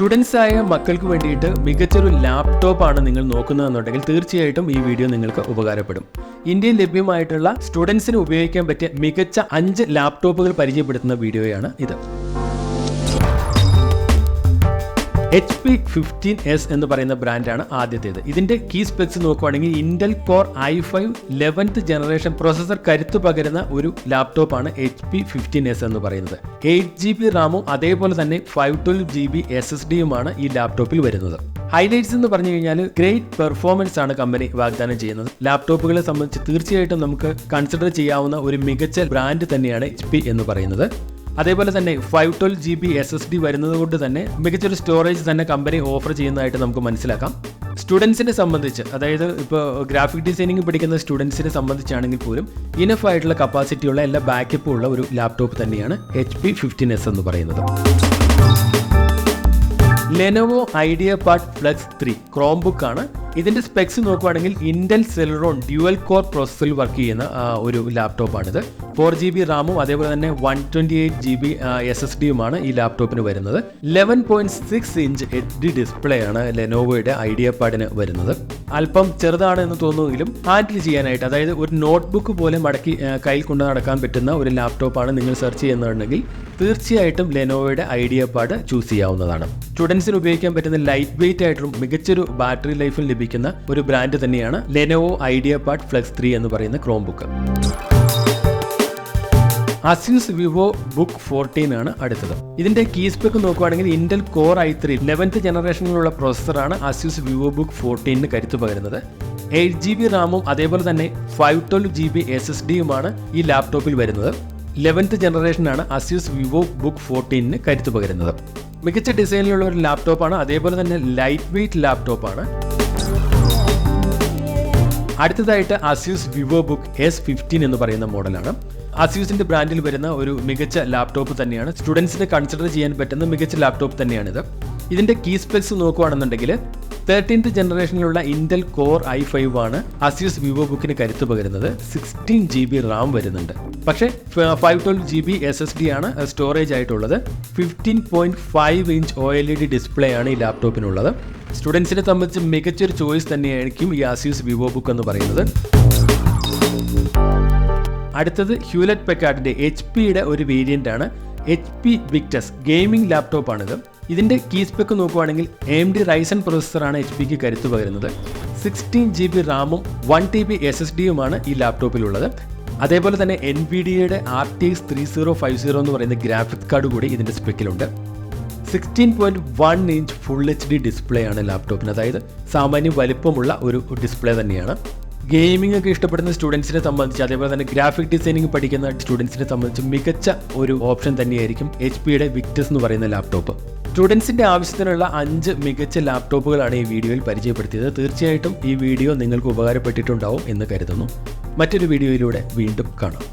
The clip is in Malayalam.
സ്റ്റുഡൻസ് ആയ മക്കൾക്ക് വേണ്ടിയിട്ട് മികച്ചൊരു ലാപ്ടോപ്പാണ് നിങ്ങൾ നോക്കുന്നതെന്നുണ്ടെങ്കിൽ തീർച്ചയായിട്ടും ഈ വീഡിയോ നിങ്ങൾക്ക് ഉപകാരപ്പെടും. ഇന്ത്യയിൽ ലഭ്യമായിട്ടുള്ള സ്റ്റുഡൻസിന് ഉപയോഗിക്കാൻ പറ്റിയ മികച്ച അഞ്ച് ലാപ്ടോപ്പുകൾ പരിചയപ്പെടുത്തുന്ന വീഡിയോയാണ് ഇത്. എച്ച് പി ഫിഫ്റ്റീൻ എസ് എന്ന് പറയുന്ന ബ്രാൻഡാണ് ആദ്യത്തേത്. ഇതിന്റെ കീ സ്പെക്സ് നോക്കുവാണെങ്കിൽ Intel core i five eleventh generation processor കരുത്ത് പകരുന്ന ഒരു ലാപ്ടോപ്പാണ് എച്ച് പി ഫിഫ്റ്റീൻ എസ് എന്ന് പറയുന്നത്. എയ്റ്റ് ജി ബി റാമും അതേപോലെ തന്നെ five twelve G B S S ഡിയുമാണ് ഈ ലാപ്ടോപ്പിൽ വരുന്നത്. ഹൈലൈറ്റ്സ് എന്ന് പറഞ്ഞു കഴിഞ്ഞാൽ ഗ്രേറ്റ് പെർഫോമൻസ് ആണ് കമ്പനി വാഗ്ദാനം ചെയ്യുന്നത്. ലാപ്ടോപ്പുകളെ സംബന്ധിച്ച് തീർച്ചയായിട്ടും നമുക്ക് കൺസിഡർ ചെയ്യാവുന്ന ഒരു മികച്ച ബ്രാൻഡ് തന്നെയാണ് എച്ച് പി എന്ന് പറയുന്നത്. അതേപോലെ തന്നെ five twelve G B S S D വരുന്നത് കൊണ്ട് തന്നെ മികച്ചൊരു സ്റ്റോറേജ് തന്നെ കമ്പനി ഓഫർ ചെയ്യുന്നതായിട്ട് നമുക്ക് മനസ്സിലാക്കാം. സ്റ്റുഡൻസിനെ സംബന്ധിച്ച് അതായത് ഇപ്പോൾ ഗ്രാഫിക് ഡിസൈനിങ് പഠിക്കുന്ന സ്റ്റുഡൻസിനെ സംബന്ധിച്ചാണെങ്കിൽ പോലും ഇനഫ് ആയിട്ടുള്ള കപ്പാസിറ്റിയുള്ള എല്ലാ ബാക്കപ്പും ഉള്ള ഒരു ലാപ്ടോപ്പ് തന്നെയാണ് എച്ച് പി ഫിഫ്റ്റീൻ എസ് എന്ന് പറയുന്നത്. Lenovo Idea Pad Flex three Chrome ആണ് ഇതിന്റെ സ്പെക്സ് നോക്കുവാണെങ്കിൽ ഇന്റൽ സെലറോൺ ഡ്യുവൽ കോർ പ്രോസസ്സിൽ വർക്ക് ചെയ്യുന്ന ഒരു ലാപ്ടോപ്പാണിത് ഫോർ ജി ബി റാമും അതേപോലെ തന്നെ one twenty eight G B S S ഡിയുമാണ് ഈ ലാപ്ടോപ്പിന് വരുന്നത്. Eleven point six inch H D display ആണ് ലെനോവോയുടെ ഐഡിയ പാഡിന് വരുന്നത്. അല്പം ചെറുതാണ് എന്ന് തോന്നുമെങ്കിലും ഹാൻഡിൽ ചെയ്യാനായിട്ട് അതായത് ഒരു നോട്ട്ബുക്ക് പോലെ മടക്കി കയ്യിൽ കൊണ്ട് നടക്കാൻ പറ്റുന്ന ഒരു ലാപ്ടോപ്പാണ് നിങ്ങൾ സെർച്ച് ചെയ്യുന്നുണ്ടെങ്കിൽ തീർച്ചയായിട്ടും ലെനോവോയുടെ ഐഡിയ പാഡ് ചൂസ് ചെയ്യാവുന്നതാണ്. സ്റ്റുഡൻസിന് ഉപയോഗിക്കാൻ പറ്റുന്ന ലൈറ്റ് വെയിറ്റ് ആയിട്ടും മികച്ചൊരു ബാറ്ററി ലൈഫും ലഭിക്കുന്ന ഒരു ബ്രാൻഡ് തന്നെയാണ് Lenovo idea pad flex three എന്ന് പറയുന്ന chrome book Asus Vivo book fourteen ആണ് അടുത്തത്. ഇതിന്റെ കീ സ്പെക്ക് നോക്കുവാണെങ്കിൽ Intel core i three eleventh ജനറേഷനിലുള്ള പ്രോസസ്സറാണ് അസ്യൂസ് വിവോ ബുക്ക് ഫോർട്ടീനിന് കരുത്തു പകരുന്നത്. എയ്റ്റ് ജി ബി റാമും അതേപോലെ തന്നെ five twelve G B S S ഡിയുമാണ് ഈ ലാപ്ടോപ്പിൽ വരുന്നത്. ലെവൻത്ത് ജനറേഷനാണ് അസ്യൂസ് വിവോ ബുക്ക് ഫോർട്ടീനിന് കരുത്തു പകരുന്നത്. മികച്ച ഡിസൈനിലുള്ള ഒരു ലാപ്ടോപ്പാണ് അതേപോലെ തന്നെ ലൈറ്റ് വെയ്റ്റ് ലാപ്ടോപ്പാണ് അടുത്തതായിട്ട് Asus Vivo book S fifteen എന്ന് പറയുന്ന മോഡലാണ്. അസ്യൂസിന്റെ ബ്രാൻഡിൽ വരുന്ന ഒരു മികച്ച ലാപ്ടോപ്പ് തന്നെയാണ്. സ്റ്റുഡൻസിന് കൺസിഡർ ചെയ്യാൻ പറ്റുന്ന മികച്ച ലാപ്ടോപ്പ് തന്നെയാണിത്. ഇതിന്റെ കീ സ്പെക്സ് നോക്കുകയാണെന്നുണ്ടെങ്കിൽ തേർട്ടീൻത്ത് ജനറേഷനിലുള്ള ഇന്റൽ കോർ ഐ ഫൈവ് ആണ് അസ്യൂസ് വിവോ ബുക്കിന് കരുത്ത് പകരുന്നത്. സിക്സ്റ്റീൻ ജി ബി റാം വരുന്നുണ്ട്. പക്ഷേ five twelve G B S S D ആണ് സ്റ്റോറേജ് ആയിട്ടുള്ളത്. Fifteen point five inch O L E D display ആണ് ഈ ലാപ്ടോപ്പിനുള്ളത് സ്റ്റുഡൻസിനെ സംബന്ധിച്ച് മികച്ചൊരു ചോയ്സ് തന്നെയായിരിക്കും ഈ അസ്യൂസ് വിവോ ബുക്ക് എന്ന് പറയുന്നത്. അടുത്തത് ഹ്യൂലറ്റ് പെക്കാർഡിന്റെ എച്ച് പിയുടെ ഒരു വേരിയന്റ് ആണ്. എച്ച് പി വിക്ടസ് ഗെയിമിംഗ് ലാപ്ടോപ്പാണിത് ഇതിന്റെ കീ സ്പെക്ക് നോക്കുവാണെങ്കിൽ എം ഡി റൈസൺ പ്രോസസ്സറാണ് എച്ച് പിക്ക് കരുത്ത് പകരുന്നത്. സിക്സ്റ്റീൻ ജി ബി റാമും one T B S S ഡിയുമാണ് ഈ ലാപ്ടോപ്പിലുള്ളത് അതേപോലെ തന്നെ എൻ ബി ഡിയുടെ R T X three zero five zero എന്ന് പറയുന്ന ഗ്രാഫിക്സ് കാർഡ് കൂടി ഇതിന്റെ സ്പെക്കിലുണ്ട് sixteen point one inch full H D display ആണ് ലാപ്ടോപ്പിന് അതായത് സാമാന്യം വലിപ്പമുള്ള ഒരു ഡിസ്പ്ലേ തന്നെയാണ്. ഗെയിമിംഗ് ഒക്കെ ഇഷ്ടപ്പെടുന്ന സ്റ്റുഡൻസിനെ സംബന്ധിച്ച് അതേപോലെ തന്നെ ഗ്രാഫിക് ഡിസൈനിങ് പഠിക്കുന്ന സ്റ്റുഡൻസിനെ സംബന്ധിച്ച് മികച്ച ഒരു ഓപ്ഷൻ തന്നെയായിരിക്കും എച്ച് പിയുടെ വിക്ടസ് എന്ന് പറയുന്ന ലാപ്ടോപ്പ് സ്റ്റുഡൻസിന്റെ ആവശ്യത്തിനുള്ള അഞ്ച് മികച്ച ലാപ്ടോപ്പുകളാണ് ഈ വീഡിയോയിൽ പരിചയപ്പെടുത്തിയത്. തീർച്ചയായിട്ടും ഈ വീഡിയോ നിങ്ങൾക്ക് ഉപകാരപ്പെട്ടിട്ടുണ്ടാവും എന്ന് കരുതുന്നു. മറ്റൊരു വീഡിയോയിലൂടെ വീണ്ടും കാണാം.